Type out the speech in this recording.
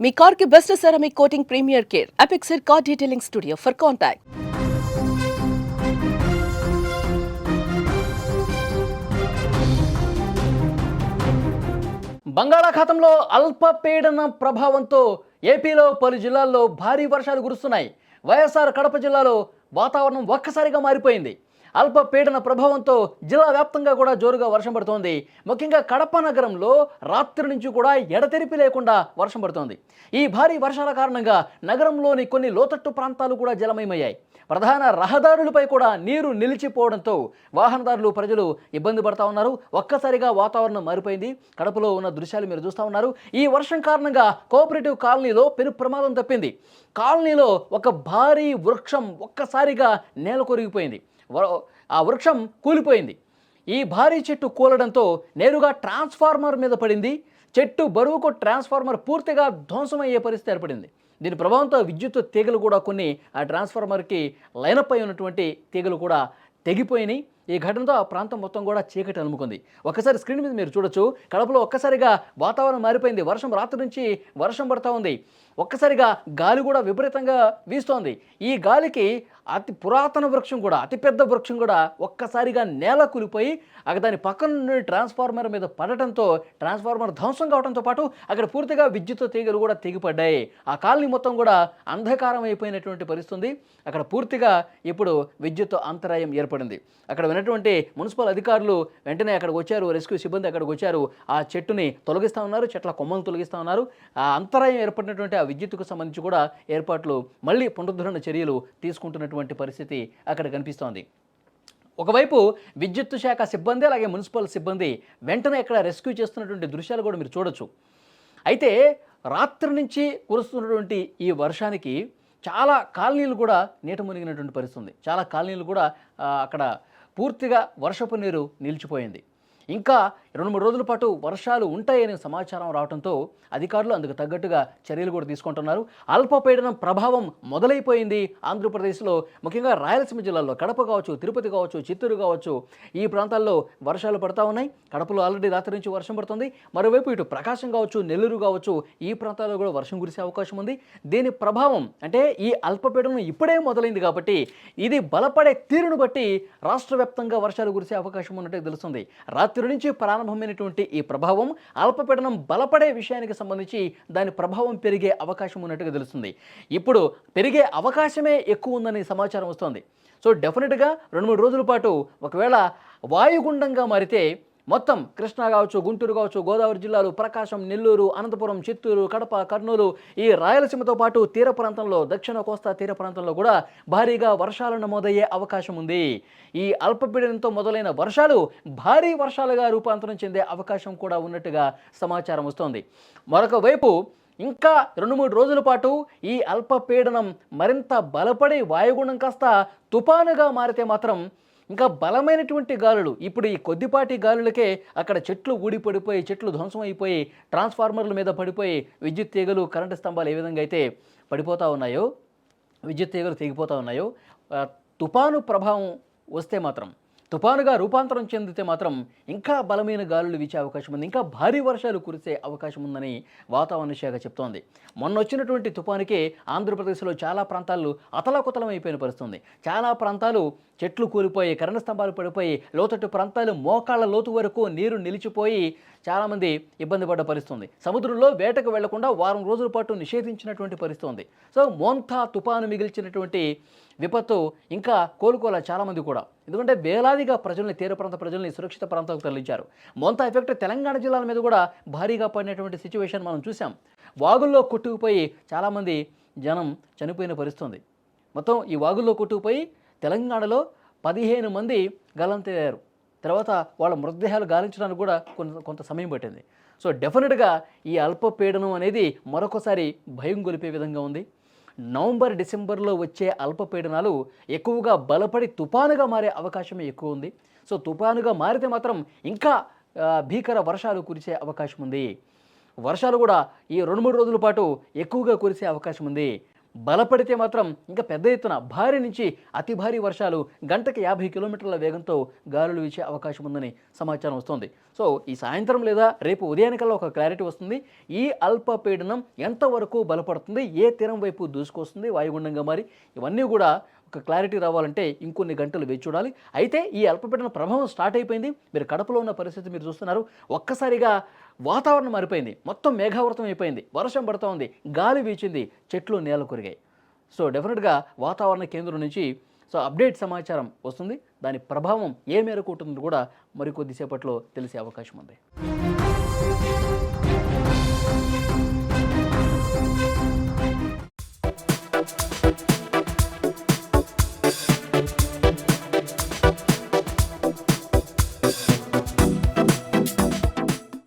మీ కార్కి best ceramic coating premier care. Apexer car detailing studio for contact బంగాళాఖాతంలో అల్పపీడన ప్రభావంతో ఏపీలో పలు జిల్లాల్లో భారీ వర్షాలు కురుస్తున్నాయి. వైఎస్ఆర్ కడప జిల్లాలో వాతావరణం ఒక్కసారిగా మారిపోయింది. అల్పపీడన ప్రభావంతో జిల్లా వ్యాప్తంగా కూడా జోరుగా వర్షం పడుతోంది. ముఖ్యంగా కడప నగరంలో రాత్రి నుంచి కూడా ఎడతెరిపి లేకుండా వర్షం పడుతోంది. ఈ భారీ వర్షాల కారణంగా నగరంలోని కొన్ని లోతట్టు ప్రాంతాలు కూడా జలమయమయ్యాయి. ప్రధాన రహదారులపై కూడా నీరు నిలిచిపోవడంతో వాహనదారులు ప్రజలు ఇబ్బంది పడతా ఉన్నారు. ఒక్కసారిగా వాతావరణం మారిపోయింది. కడపలో ఉన్న దృశ్యాలు మీరు చూస్తూ ఉన్నారు. ఈ వర్షం కారణంగా కోఆపరేటివ్ కాలనీలో పెను ప్రమాదం తప్పింది. కాలనీలో ఒక భారీ వృక్షం ఒక్కసారిగా నేల కొరిగిపోయింది. ఆ వృక్షం కూలిపోయింది. ఈ భారీ చెట్టు కూలడంతో నేరుగా ట్రాన్స్ఫార్మర్ మీద పడింది. చెట్టు బరువుకు ట్రాన్స్ఫార్మర్ పూర్తిగా ధ్వంసమయ్యే పరిస్థితి ఏర్పడింది. దీని ప్రభావంతో విద్యుత్ తీగలు కూడా కొన్ని ఆ ట్రాన్స్ఫార్మర్కి లైనప్ అయి ఉన్నటువంటి తీగలు కూడా తెగిపోయినాయి. ఈ ఘటనతో ఆ ప్రాంతం మొత్తం కూడా చీకటి అలుముకుంది. ఒకసారి స్క్రీన్ మీద మీరు చూడొచ్చు కడపలో ఒక్కసారిగా వాతావరణం మారిపోయింది. వర్షం రాత్రి నుంచి వర్షం పడతా ఉంది. ఒక్కసారిగా గాలి కూడా విపరీతంగా వీస్తోంది. ఈ గాలికి అతి పురాతన వృక్షం కూడా అతిపెద్ద వృక్షం కూడా ఒక్కసారిగా నేల కూలిపోయి అక్కడ దాని పక్కన నుండి ట్రాన్స్ఫార్మర్ మీద పడటంతో ట్రాన్స్ఫార్మర్ ధ్వంసం కావడంతో పాటు అక్కడ పూర్తిగా విద్యుత్ తీగలు కూడా తెగిపడ్డాయి. ఆ కాలనీ మొత్తం కూడా అంధకారం అయిపోయినటువంటి పరిస్థితి అక్కడ పూర్తిగా ఇప్పుడు విద్యుత్ అంతరాయం ఏర్పడింది. అక్కడ ఉన్నటువంటి మున్సిపల్ అధికారులు వెంటనే అక్కడికి వచ్చారు రెస్క్యూ సిబ్బంది అక్కడికి వచ్చారు. ఆ చెట్టుని తొలగిస్తూ ఉన్నారు చెట్ల కొమ్మలు తొలగిస్తూ ఉన్నారు. ఆ అంతరాయం ఏర్పడినటువంటి ఆ విద్యుత్కు సంబంధించి కూడా ఏర్పాట్లు మళ్ళీ పునరుద్ధరణ చర్యలు తీసుకుంటున్నటువంటి పరిస్థితి అక్కడ కనిపిస్తోంది. ఒకవైపు విద్యుత్ శాఖ సిబ్బంది అలాగే మున్సిపల్ సిబ్బంది వెంటనే ఇక్కడ రెస్క్యూ చేస్తున్నటువంటి దృశ్యాలు కూడా మీరు చూడొచ్చు. అయితే రాత్రి నుంచి కురుస్తున్నటువంటి ఈ వర్షానికి చాలా కాలనీలు కూడా నీట మునిగినటువంటి పరిస్థితి ఉంది. చాలా కాలనీలు కూడా అక్కడ పూర్తిగా వర్షపు నీరు నిలిచిపోయింది. ఇంకా రెండు మూడు రోజుల పాటు వర్షాలు ఉంటాయనే సమాచారం రావడంతో అధికారులు అందుకు తగ్గట్టుగా చర్యలు కూడా తీసుకుంటున్నారు. అల్పపీడనం ప్రభావం మొదలైపోయింది. ఆంధ్రప్రదేశ్లో ముఖ్యంగా రాయలసీమ జిల్లాలో కడప కావచ్చు తిరుపతి కావచ్చు చిత్తూరు కావచ్చు ఈ ప్రాంతాల్లో వర్షాలు పడతా ఉన్నాయి. కడపలో ఆల్రెడీ రాత్రి నుంచి వర్షం పడుతుంది. మరోవైపు ఇటు ప్రకాశం కావచ్చు నెల్లూరు కావచ్చు ఈ ప్రాంతాల్లో కూడా వర్షం కురిసే అవకాశం ఉంది. దీని ప్రభావం అంటే ఈ అల్పపీడనం ఇప్పుడే మొదలైంది కాబట్టి ఇది బలపడే తీరును బట్టి రాష్ట్ర వ్యాప్తంగా వర్షాలు కురిసే అవకాశం ఉన్నట్టు తెలుస్తుంది. రాత్రి నుంచి ప్రారంభమైనటువంటి ఈ ప్రభావం అల్పపీడనం బలపడే విషయానికి సంబంధించి దాని ప్రభావం పెరిగే అవకాశం ఉన్నట్టుగా తెలుస్తుంది. ఇప్పుడు పెరిగే అవకాశమే ఎక్కువ ఉందని సమాచారం వస్తుంది. సో డెఫినెట్గా రెండు మూడు రోజుల పాటు ఒకవేళ వాయుగుండంగా మారితే మొత్తం కృష్ణా కావచ్చు గుంటూరు కావచ్చు గోదావరి జిల్లాలు ప్రకాశం నెల్లూరు అనంతపురం చిత్తూరు కడప కర్నూలు ఈ రాయలసీమతో పాటు తీర ప్రాంతంలో దక్షిణ కోస్తా తీర ప్రాంతంలో కూడా భారీగా వర్షాలు నమోదయ్యే అవకాశం ఉంది. ఈ అల్పపీడనంతో మొదలైన వర్షాలు భారీ వర్షాలుగా రూపాంతరం చెందే అవకాశం కూడా ఉన్నట్టుగా సమాచారం వస్తోంది. మరొక వైపు ఇంకా రెండు మూడు రోజుల పాటు ఈ అల్పపీడనం మరింత బలపడి వాయుగుణం కాస్త తుపానుగా మారితే మాత్రం ఇంకా బలమైనటువంటి గాలులు. ఇప్పుడు ఈ కొద్దిపాటి గాలులకే అక్కడ చెట్లు ఊడిపడిపోయి చెట్లు ధ్వంసం అయిపోయి ట్రాన్స్ఫార్మర్ల మీద పడిపోయి విద్యుత్ తీగలు కరెంటు స్తంభాలు ఏ విధంగా అయితే పడిపోతూ ఉన్నాయో విద్యుత్ తీగలు తెగిపోతూ ఉన్నాయో తుఫాను తుపాను ప్రభావం వస్తే మాత్రం తుపానుగా రూపాంతరం చెందితే మాత్రం ఇంకా బలమైన గాలులు వీచే అవకాశం ఉంది. ఇంకా భారీ వర్షాలు కురిసే అవకాశం ఉందని వాతావరణ శాఖ చెప్తోంది. మొన్న వచ్చినటువంటి తుఫానుకే ఆంధ్రప్రదేశ్లో చాలా ప్రాంతాలు అతలాకుతలం అయిపోయిన పరిస్థితుంది చాలా ప్రాంతాలు చెట్లు కూలిపోయి కరెంటు స్తంభాలు పడిపోయి లోతట్టు ప్రాంతాలు మోకాళ్ళ లోతు వరకు నీరు నిలిచిపోయి చాలామంది ఇబ్బంది పడ్డ పరిస్థితుంది. సముద్రంలో వేటకు వెళ్ళకుండా వారం రోజుల పాటు నిషేధించినటువంటి పరిస్థితి ఉంది సో మోంతా తుపాను మిగిల్చినటువంటి విపత్తు ఇంకా కోలుకోలే చాలామంది కూడా. ఎందుకంటే వేలాదిగా ప్రజల్ని తీర ప్రాంత ప్రజల్ని సురక్షిత ప్రాంతాలకు తరలించారు. మోంతా ఎఫెక్ట్ తెలంగాణ జిల్లాల మీద కూడా భారీగా పడినటువంటి సిచ్యువేషన్ మనం చూసాం వాగుల్లో కొట్టుకుపోయి చాలామంది జనం చనిపోయిన పరిస్థితుంది. మొత్తం ఈ వాగుల్లో కొట్టుకుపోయి తెలంగాణలో పదిహేను మంది గలంతయ్యారు. తర్వాత వాళ్ళ మృతదేహాలు గాలించడానికి కూడా కొంత కొంత సమయం పట్టింది. సో డెఫినెట్గా ఈ అల్పపీడనం అనేది మరొకసారి భయం గొలిపే విధంగా ఉంది. నవంబర్ డిసెంబర్లో వచ్చే అల్పపీడనాలు ఎక్కువగా బలపడి తుపానుగా మారే అవకాశమే ఎక్కువ ఉంది. సో తుపానుగా మారితే మాత్రం ఇంకా భీకర వర్షాలు కురిసే అవకాశం ఉంది. వర్షాలు కూడా ఈ రెండు మూడు రోజుల పాటు ఎక్కువగా కురిసే అవకాశం ఉంది. బలపడితే మాత్రం ఇంకా పెద్ద ఎత్తున భారీ నుంచి అతి భారీ వర్షాలు గంటకి యాభై కిలోమీటర్ల వేగంతో గాలులు వీచే అవకాశం ఉందని సమాచారం వస్తుంది. సో ఈ సాయంత్రం లేదా రేపు ఉదయానికల్లా ఒక క్లారిటీ వస్తుంది. ఈ అల్పపీడనం ఎంతవరకు బలపడుతుంది? ఏ తీరం వైపు దూసుకొస్తుంది? వాయుగుండంగా మారి ఇవన్నీ కూడా ఒక క్లారిటీ రావాలంటే ఇంకొన్ని గంటలు వేచి చూడాలి. అయితే ఈ అల్పపీడన ప్రభావం స్టార్ట్ అయిపోయింది. మీరు కడపలో ఉన్న పరిస్థితి మీరు చూస్తున్నారు. ఒక్కసారిగా వాతావరణం మారిపోయింది. మొత్తం మేఘావృతం అయిపోయింది. వర్షం పడుతూ ఉంది. గాలి వీచింది. చెట్లు నేల కొరిగాయి. సో డెఫినెట్గా వాతావరణ కేంద్రం నుంచి సో అప్డేట్ సమాచారం వస్తుంది. దాని ప్రభావం ఏ మేరకు ఉంటుందో కూడా మరికొద్దిసేపట్లో తెలిసే అవకాశం ఉంది.